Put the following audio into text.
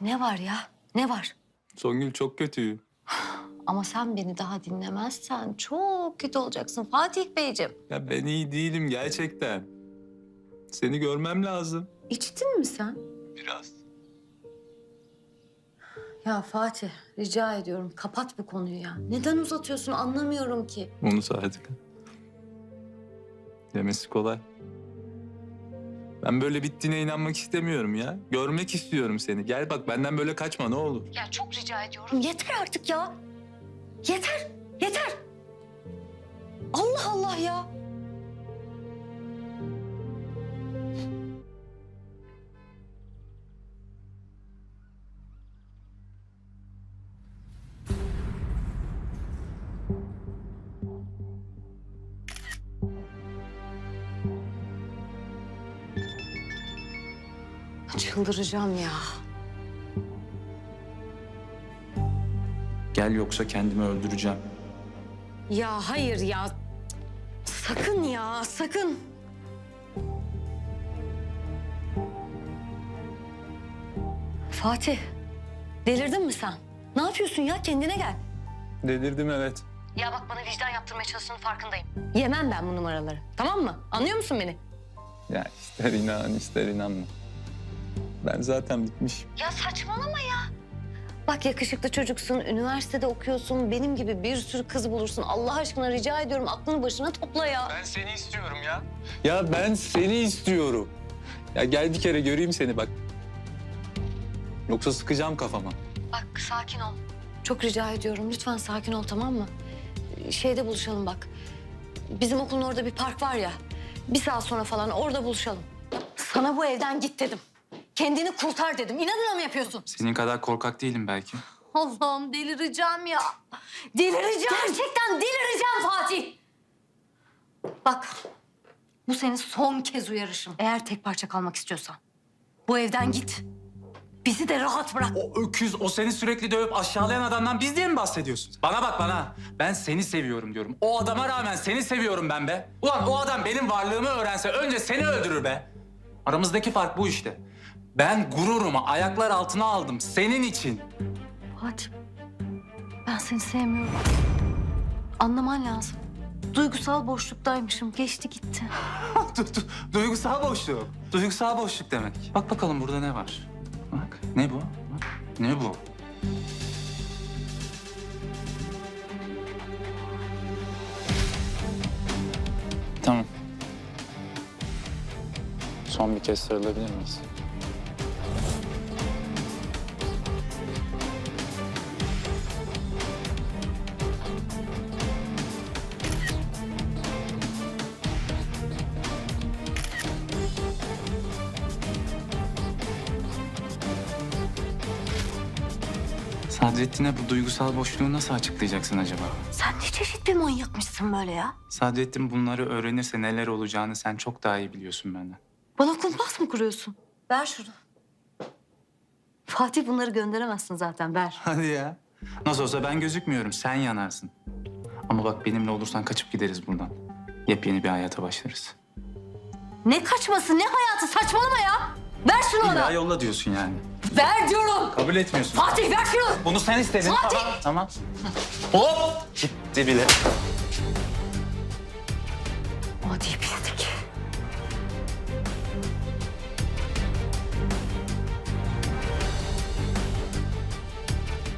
Ne var ya? Ne var? Songül çok kötü. Ama sen beni daha dinlemezsen çok kötü olacaksın Fatih Beyciğim. Ya ben iyi değilim gerçekten. Seni görmem lazım. İçtin mi sen? Biraz. Ya Fatih rica ediyorum kapat bu konuyu ya. Neden uzatıyorsun anlamıyorum ki. Unut artık. Demesi kolay. Ben böyle bittiğine inanmak istemiyorum ya. Görmek istiyorum seni. Gel bak benden böyle kaçma ne olur. Ya çok rica ediyorum. Yeter artık ya. Yeter, yeter. Allah Allah ya. Çıldıracağım ya. Gel yoksa kendimi öldüreceğim. Ya hayır ya. Sakın ya, sakın. Fatih, delirdin mi sen? Ne yapıyorsun ya? Kendine gel. Delirdim evet. Ya bak bana vicdan yaptırmaya çalıştığının farkındayım. Yemem ben bu numaraları. Tamam mı? Anlıyor musun beni? Ya ister inan ister inanma. Ben zaten bitmişim. Ya saçmalama ya. Bak yakışıklı çocuksun, üniversitede okuyorsun. Benim gibi bir sürü kız bulursun. Allah aşkına rica ediyorum aklını başına topla ya. Ben seni istiyorum ya. Ya ben seni istiyorum. Ya gel bir kere göreyim seni bak. Yoksa sıkacağım kafama. Bak sakin ol. Çok rica ediyorum. Lütfen sakin ol tamam mı? Şeyde buluşalım bak. Bizim okulun orada bir park var ya. Bir saat sonra falan orada buluşalım. Sana bu evden git dedim. Kendini kurtar dedim. İnadına mı yapıyorsun? Senin kadar korkak değilim belki. Allah'ım delireceğim ya. Delireceğim. Gerçekten delireceğim Fatih. Bak bu senin son kez uyarışım. Eğer tek parça kalmak istiyorsan bu evden git. Bizi de rahat bırak. O öküz, o seni sürekli dövüp aşağılayan adamdan biz diye mi bahsediyorsun? Bana bak bana. Ben seni seviyorum diyorum. O adama rağmen seni seviyorum ben be. Ulan o adam benim varlığımı öğrense önce seni öldürür be. Aramızdaki fark bu işte. Ben gururumu ayaklar altına aldım senin için. Fatih, ben seni sevmiyorum. Anlaman lazım. Duygusal boşluktaymışım. Geçti gitti. Du- du- duygusal boşluk. Duygusal boşluk demek. Bak bakalım burada ne var? Bak ne bu? Bak, Ne bu? Tamam. Son bir kez sarılabilir miyiz? Sadrettin'e bu duygusal boşluğu nasıl açıklayacaksın acaba? Sen ne çeşit bir manyakmışsın böyle ya? Sadrettin bunları öğrenirse neler olacağını sen çok daha iyi biliyorsun benden. Bana kumpas mı kuruyorsun? Ver şunu. Fatih bunları gönderemezsin zaten. Ver. Hadi ya. Nasıl olsa ben gözükmüyorum, sen yanarsın. Ama bak benimle olursan kaçıp gideriz buradan. Yepyeni bir hayata başlarız. Ne kaçması, ne hayatı? Saçmalama ya. Ver şunu İlla bana. yolla diyorsun yani. Ver diyorum. Kabul etmiyorsun. Fatih ver şunu. Bunu sen istedin. Fatih! Tamam, tamam. Hop! Gitti bile.